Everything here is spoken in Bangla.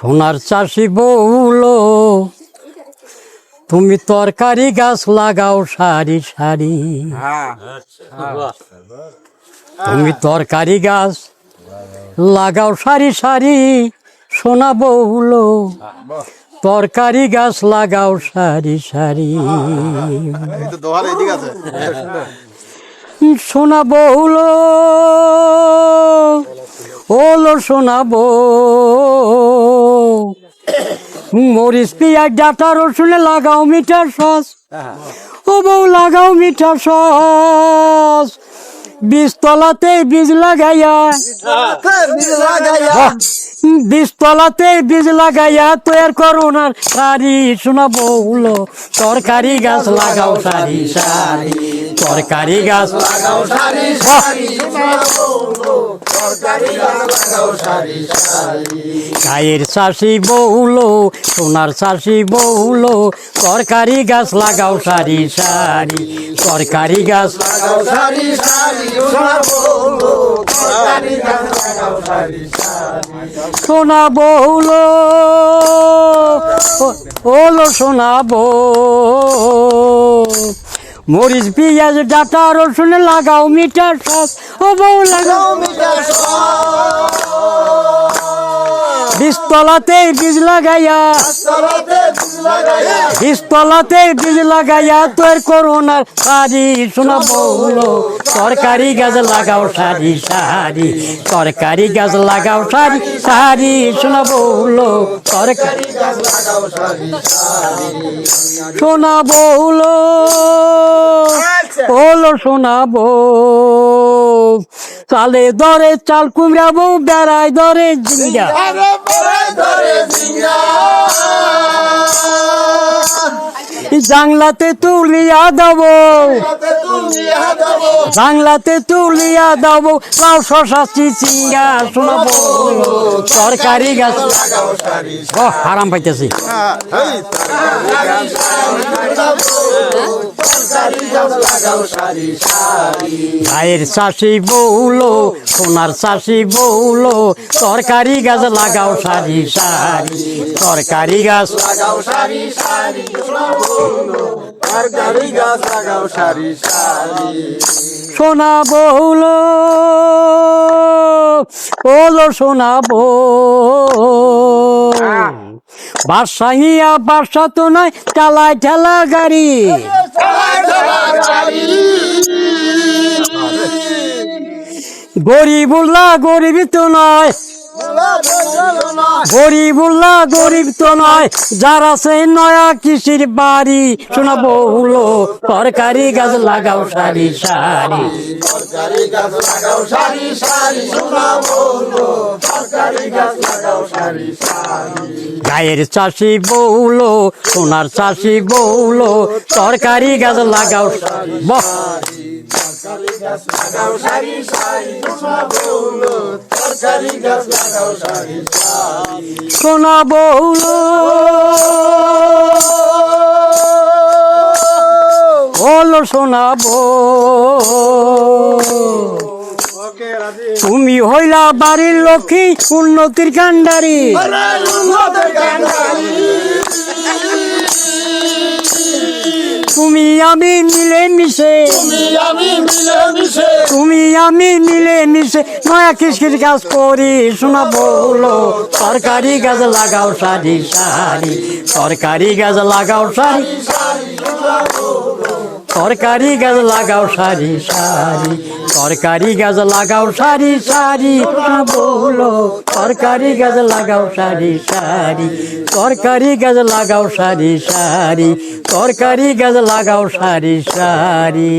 সোনার চাষি বউলো, তুমি তরকারি গাছ লাগাও সারি সারি। তুমি তরকারি গাছ লাগাও সারি সারি, সোনা বউলো, তরকারি গাছ লাগাও সারি সারি। সোনা বউলো, ওলো সোনা বউ। মরিচ পিঁয়াজ ডাটা রসুনে লাগাও মিঠা সস। ও বউ লাগাও মিঠা সস। বীজতলাতে বীজ লাগাইয়া। বাহ! বীজতলাতে বীজ লাগাইয়া তৈয়ার করো না। সারি শোনা বউলো তরকারি গাছ লাগাও সারি সারি। তরকারি গাছ লাগাও সারি সারি গায়ের চাষি বহুলো সোনার চাষি বহুলো তরকারি গাছ লাগাও সারি সারি। তরকারি গাছ লাগাও সারি সারি। সোনা বউলো ও- ওলো সোনা বউ। মরিচ পেঁয়াজ ডাটা রসুন লাগাও মিটার সস ও বউ লাগাও। বীজতলাতে বীজ লাগাইয়া। বীজতলাতে বীজ লাগাইয়া। তোর করোনা সারি। শোনা বউলো তরকারি গাছ লাগাও সারি সারি। তরকারি গাছ লাগাও সারি সারি। শোনা বউলো তরকারি সোনা বউলো ওলো সোনা বউ চালে দরে চাল কুমড়া বউ বেড়ায় দরে জিঙ্গা জাংলাতে তুলিয়া দেব। বাংলাতে তুলিয়া দেব। লাউ শশা চিচিঙ্গা শোনাবো। তরকারি গাছ। ও আরাম পাইতেছি। গায়ের চাষি বউলো সোনার চাষি বউলো তরকারি গাছ লাগাও সারি সারি। তরকারি গাছ লাগাও সারি সারি তরকারি গাছ লাগাও সারি সারি। সোনা বউলো ওলো সোনা বউ বাসাইয়া বাসা তো নয় চালায় ঠেলা গাড়ি। গরিবুল্লাহ গরিব তো নয়। গরিবুল্লাহ গরিব তো নয়। যারা সেই নয়া কৃষির বাড়ি শোনা বহুলো তরকারি গাছ লাগাও সারি সারি। তরকারি গাছ লাগাও সারি সারি সোনা গায়ের চাষি বউলো সোনার চাষি বৌলো তরকারি গাছ লাগাও সোনা সারি সারি। সোনা বউলো তুমি হইলা বাড়ির লক্ষ্মী উন্নতির কান্ডারি তুমি আমি মিলে মিশে তুমি আমি মিলে মিশে নয়া কিসকির কাজ করি শোনা বলো তরকারি গাছ লাগাও সারি সারি তরকারি গাছ লাগাও সারি। তরকারি গাছ লাগাও সারি সারি, তরকারি গাছ লাগাও সারি সারি বলো, তরকারি গাছ লাগাও সারি সারি, তরকারি গাছ লাগাও সারি সারি, তরকারি গাছ লাগাও সারি সারি।